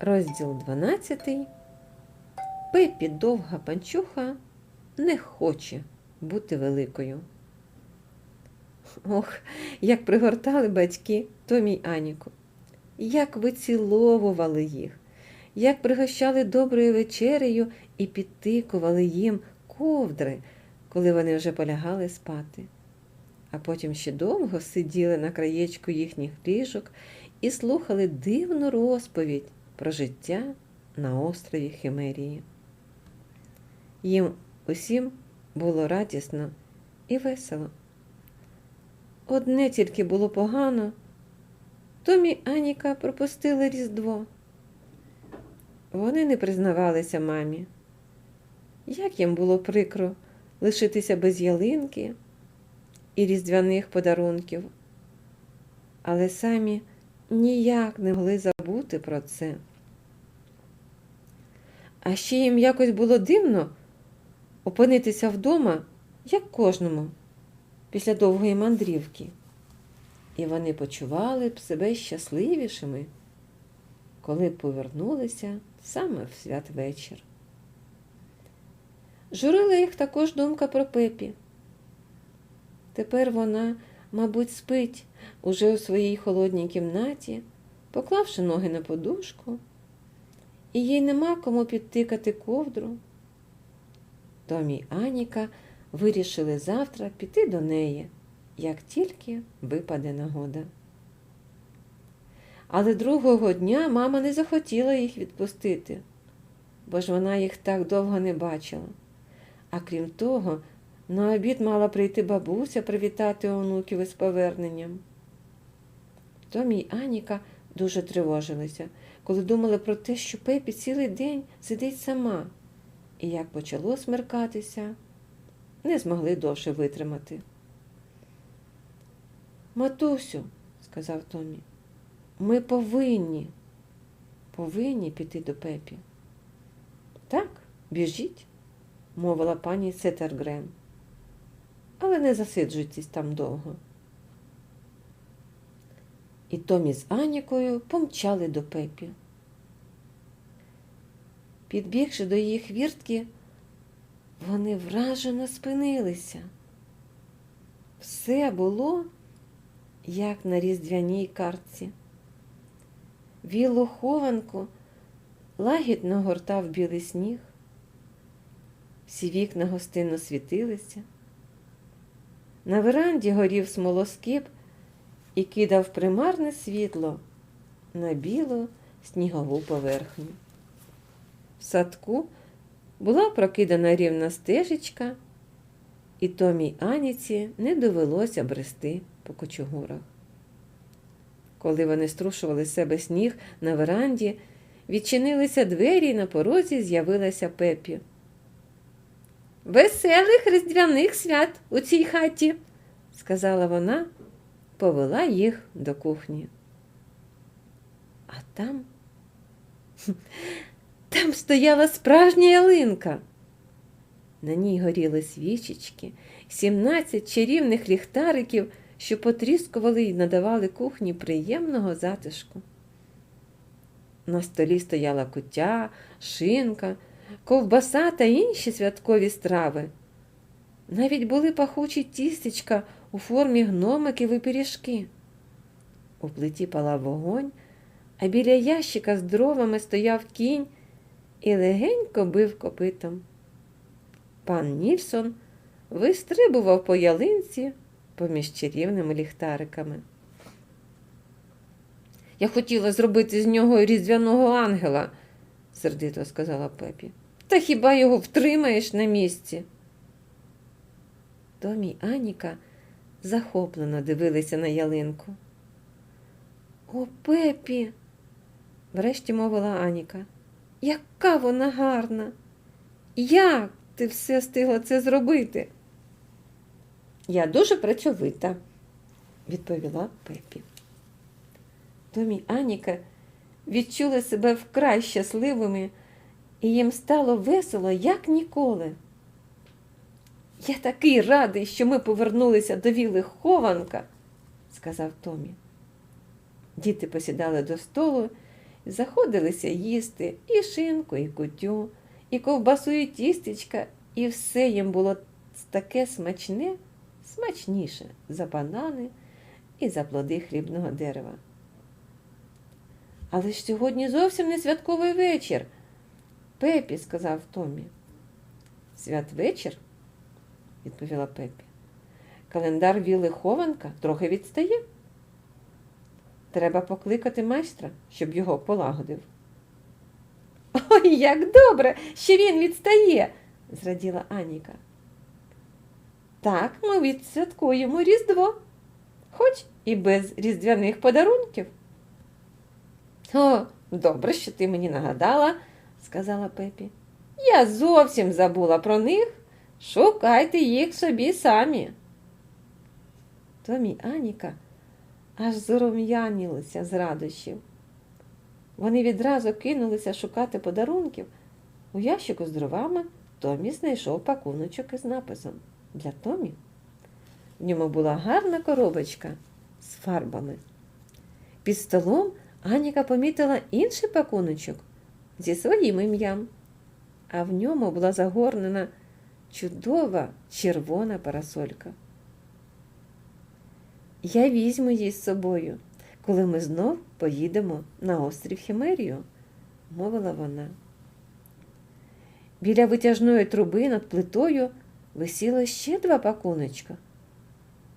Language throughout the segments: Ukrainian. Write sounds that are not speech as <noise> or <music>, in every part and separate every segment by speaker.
Speaker 1: Розділ 12. Пепі довга панчуха не хоче бути великою. Ох, як пригортали батьки Томі й Аніку, як виціловували їх, як пригощали доброю вечерею і підтикували їм ковдри, коли вони вже полягали спати. А потім ще довго сиділи на краєчку їхніх ліжок і слухали дивну розповідь про життя на острові Химерії. Їм усім було радісно і весело. Одне тільки було погано, Томі Аніка пропустили Різдво. Вони не признавалися мамі. Як їм було прикро лишитися без ялинки і різдвяних подарунків, але самі ніяк не могли забути про це. А ще їм якось було дивно опинитися вдома, як кожному, після довгої мандрівки. І вони почували б себе щасливішими, коли повернулися саме в святвечір. Журила їх також думка про пепі. Тепер вона, мабуть, спить уже у своїй холодній кімнаті, поклавши ноги на подушку, і їй нема кому підтикати ковдру. Томі й Аніка вирішили завтра піти до неї, як тільки випаде нагода. Але другого дня мама не захотіла їх відпустити, бо ж вона їх так довго не бачила. А крім того, на обід мала прийти бабуся привітати онуків із поверненням. Томі й Аніка дуже тривожилися, коли думали про те, що Пепі цілий день сидить сама, і як почало смеркатися, не змогли довше витримати. Матусю, сказав Томі, ми повинні, повинні піти до Пепі. Так, біжіть, мовила пані Сетергрем. Але не засиджуйтесь там довго. І Томі з Анікою помчали до Пепі. Підбігши до її хвіртки, вони вражено спинилися. Все було, як на різдвяній картці. Вілу хованку лагідно гортав білий сніг, всі вікна гостинно світилися. На веранді горів смолоскип і кидав примарне світло на білу снігову поверхню. В садку була прокидана рівна стежечка, і Томі Аніці не довелося брести по кочугурах. Коли вони струшували себе сніг на веранді, відчинилися двері і на порозі з'явилася пепі. Веселих різдвяних свят у цій хаті, сказала вона, повела їх до кухні. А там <laughs> там стояла справжня ялинка. На ній горіли свічечки, сімнадцять чарівних ліхтариків, що потріскували і надавали кухні приємного затишку. На столі стояла куття, шинка, ковбаса та інші святкові страви. Навіть були пахучі тістечка у формі гномиків і пиріжки. У плиті палав вогонь, а біля ящика з дровами стояв кінь і легенько бив копитом. Пан Нільсон вистрибував по ялинці поміж чарівними ліхтариками. Я хотіла зробити з нього різдвяного ангела, сердито сказала Пепі. Та хіба його втримаєш на місці? Томі Аніка захоплено дивилися на ялинку. О, Пепі, врешті мовила Аніка. Яка вона гарна! Як ти все встигла це зробити? Я дуже працьовита, відповіла Пепі. Томі Аніка відчули себе вкрай щасливими, і їм стало весело, як ніколи. Я такий радий, що ми повернулися до віли хованка, сказав Томі. Діти посідали до столу Заходилися їсти і шинку, і кутю, і ковбасу, і тістечка, і все їм було таке смачне, смачніше за банани і за плоди хлібного дерева. Але ж сьогодні зовсім не святковий вечір. Пепі, сказав Томі. Святвечір, відповіла Пепі. Календар Віли Хованка трохи відстає. Треба покликати майстра, щоб його полагодив. Ой, як добре, що він відстає, зраділа Аніка. Так ми відсвяткуємо Різдво, хоч і без різдвяних подарунків. О, добре, що ти мені нагадала, сказала Пепі. Я зовсім забула про них. Шукайте їх собі самі. Томі й Аніка аж зарум'янілися з радощів. Вони відразу кинулися шукати подарунків. У ящику з дровами Томі знайшов пакуночок із написом для Томі. В ньому була гарна коробочка з фарбами. Під столом Аніка помітила інший пакуночок зі своїм ім'ям, а в ньому була загорнена чудова червона парасолька. Я візьму її з собою, коли ми знов поїдемо на острів Хімерію, мовила вона. Біля витяжної труби над плитою висіло ще два пакуночка.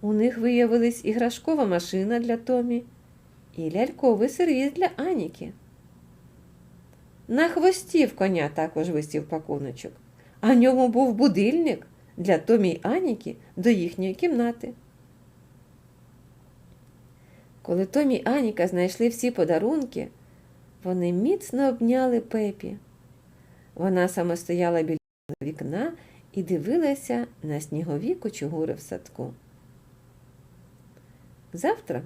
Speaker 1: У них виявилась іграшкова машина для Томі і ляльковий сервіз для Аніки. На хвості в коня також висів пакуночок, а в ньому був будильник для Томі й Аніки до їхньої кімнати. Коли Томі й Аніка знайшли всі подарунки, вони міцно обняли пепі. Вона саме стояла біля вікна і дивилася на снігові кучугури в садку. Завтра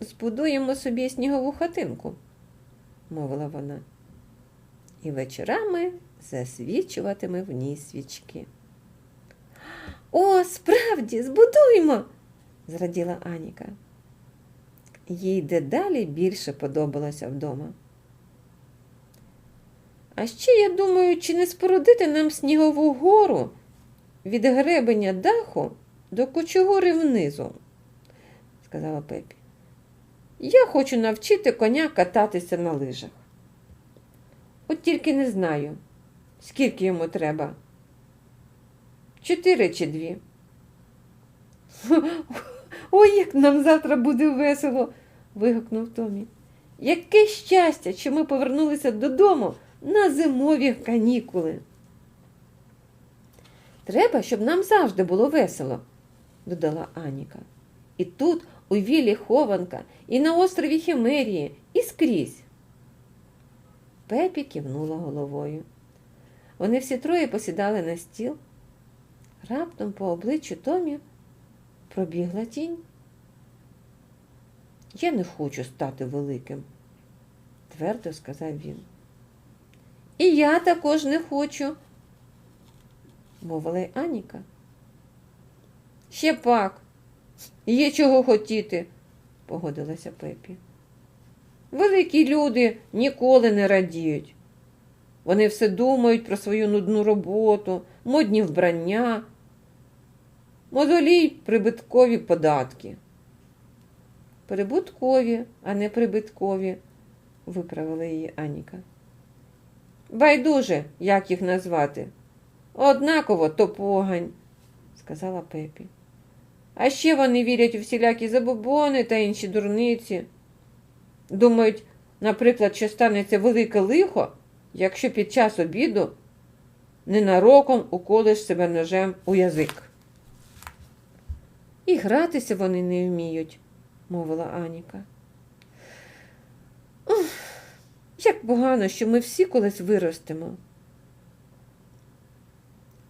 Speaker 1: збудуємо собі снігову хатинку, мовила вона, і вечорами засвічуватиме в ній свічки. О, справді, збудуємо, зраділа Аніка. Їй дедалі більше подобалося вдома. А ще, я думаю, чи не спорудити нам снігову гору від гребеня даху до кучугури внизу, сказала Пепі. Я хочу навчити коня кататися на лижах. От тільки не знаю, скільки йому треба. Чотири чи дві. <laughs> Ой, як нам завтра буде весело. вигукнув Томі. Яке щастя, що ми повернулися додому на зимові канікули. Треба, щоб нам завжди було весело, додала Аніка. І тут, у вілі Хованка, і на острові Хімерії, і скрізь. Пепі кивнула головою. Вони всі троє посідали на стіл. Раптом по обличчю Томі пробігла тінь. Я не хочу стати великим, твердо сказав він. І я також не хочу, мовила й Аніка. Ще пак, є чого хотіти, погодилася Пепі. Великі люди ніколи не радіють. Вони все думають про свою нудну роботу, модні вбрання, мозолі й прибуткові податки. Прибуткові, а не прибиткові, виправила її Аніка. Байдуже, як їх назвати. Однаково то погань, сказала Пепі. А ще вони вірять у всілякі забобони та інші дурниці. Думають, наприклад, що станеться велике лихо, якщо під час обіду ненароком уколиш себе ножем у язик. І гратися вони не вміють, мовила Аніка. Як погано, що ми всі колись виростемо.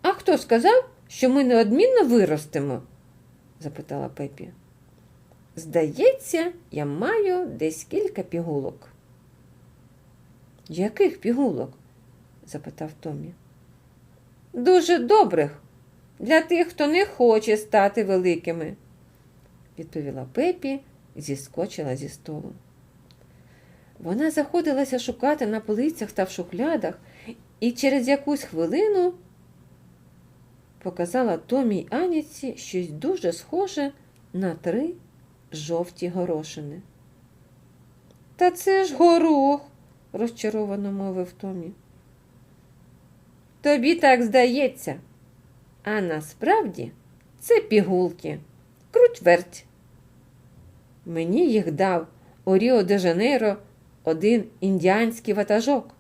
Speaker 1: А хто сказав, що ми неодмінно виростемо? запитала Пепі. Здається, я маю десь кілька пігулок. Яких пігулок? запитав Томі. Дуже добрих, для тих, хто не хоче стати великими, відповіла Пепі і зіскочила зі столу. Вона заходилася шукати на полицях та в шухлядах, і через якусь хвилину показала Томі й Аніці щось дуже схоже на три жовті горошини. Та це ж горох, розчаровано мовив Томі. Тобі так здається. А насправді це пігулки. Круть верть. Мені їх дав у Ріо де Жанейро один індіанський ватажок.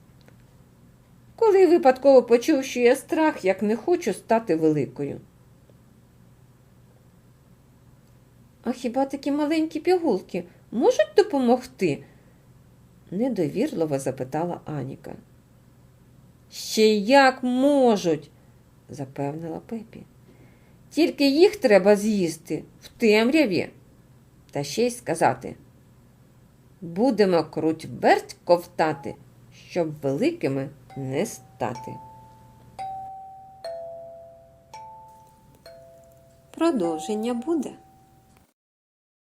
Speaker 1: Коли випадково почув, що я страх, як не хочу стати великою. А хіба такі маленькі пігулки можуть допомогти? Недовірливо запитала Аніка. Ще як можуть, запевнила Пепі. Тільки їх треба з'їсти в темряві. Та ще й сказати. Будемо круть верть ковтати, щоб великими не стати. Продовження буде.